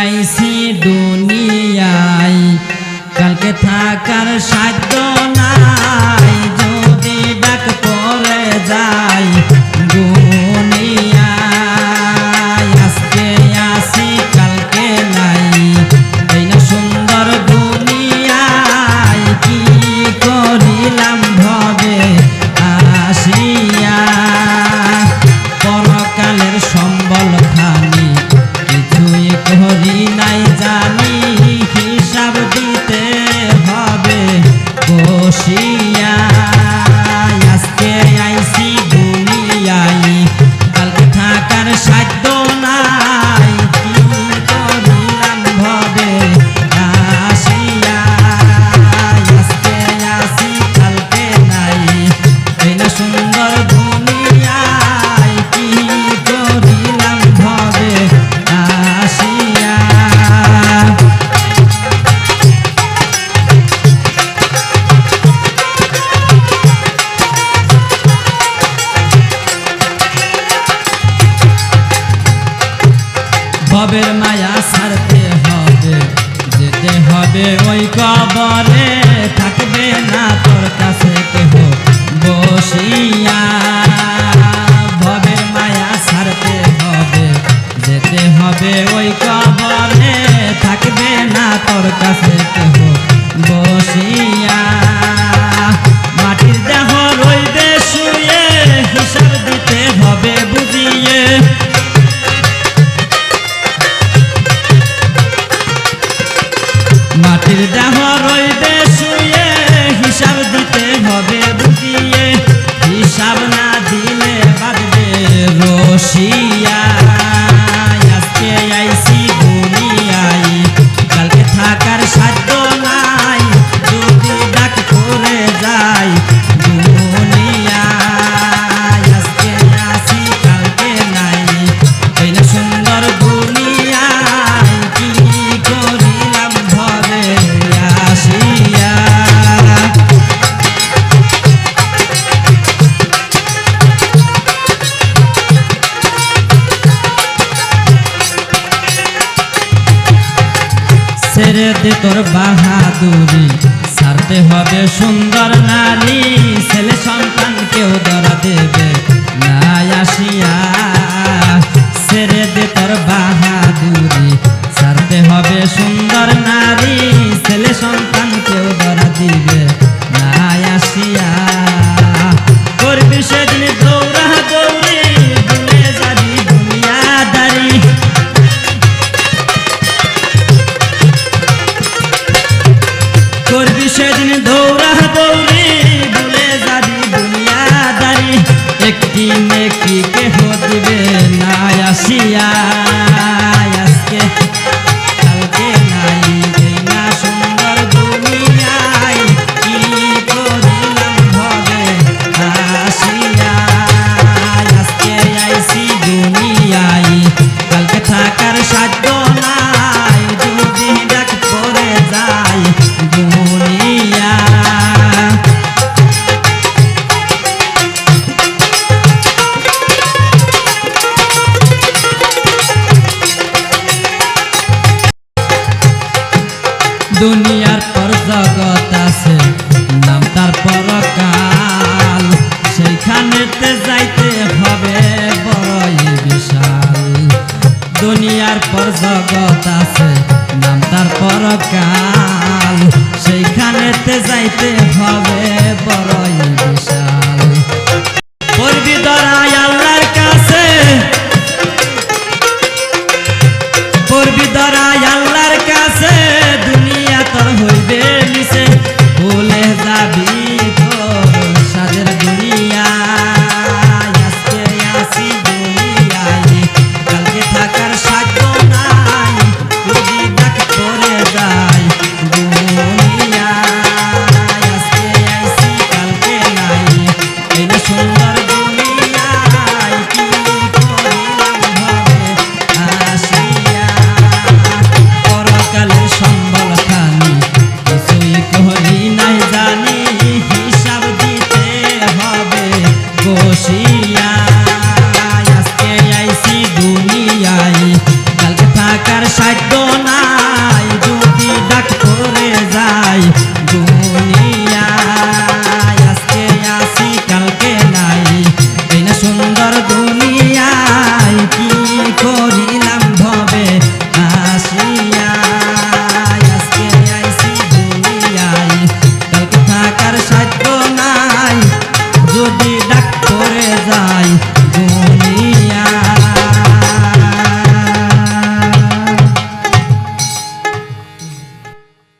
আইসি দুনিয়ায়। কালকে থাকার সাধ্য ভবের মায়া সারতে হবে। যেতে হবে ওই কবরে, থাকবে না তোর কাছে কেহ। বসিয়া ভবের মায়া ছাড়তে হবে। যেতে হবে ওই কবরে, থাকবে না তোর কাছে কেহ। মাটির দেহ রইবে শুয়ে হিসাব দিতে হবে বুঝিয়ে হিসাব না দিলে বাঁধবে রসিয়া ছেড়ে দে তোর বাহাদুরি। সারতে হবে সুন্দর নারী ছেলে সন্তান কেউ ধরা দেবে। সেদিন দৌড়া দৌড়ি ভুলে যাবি দুনিয়াদারি। একটি নেকি কেহ দিবে না আসিয়া দুনিয়ার পর জগৎ আছে। নাম তার পরকাল। সেইখানেতে যাইতে হবে বড়ই বিশাল। দুনিয়ার পর জগৎ আছে, নাম তার পরকাল। সেইখানেতে যাইতে হবে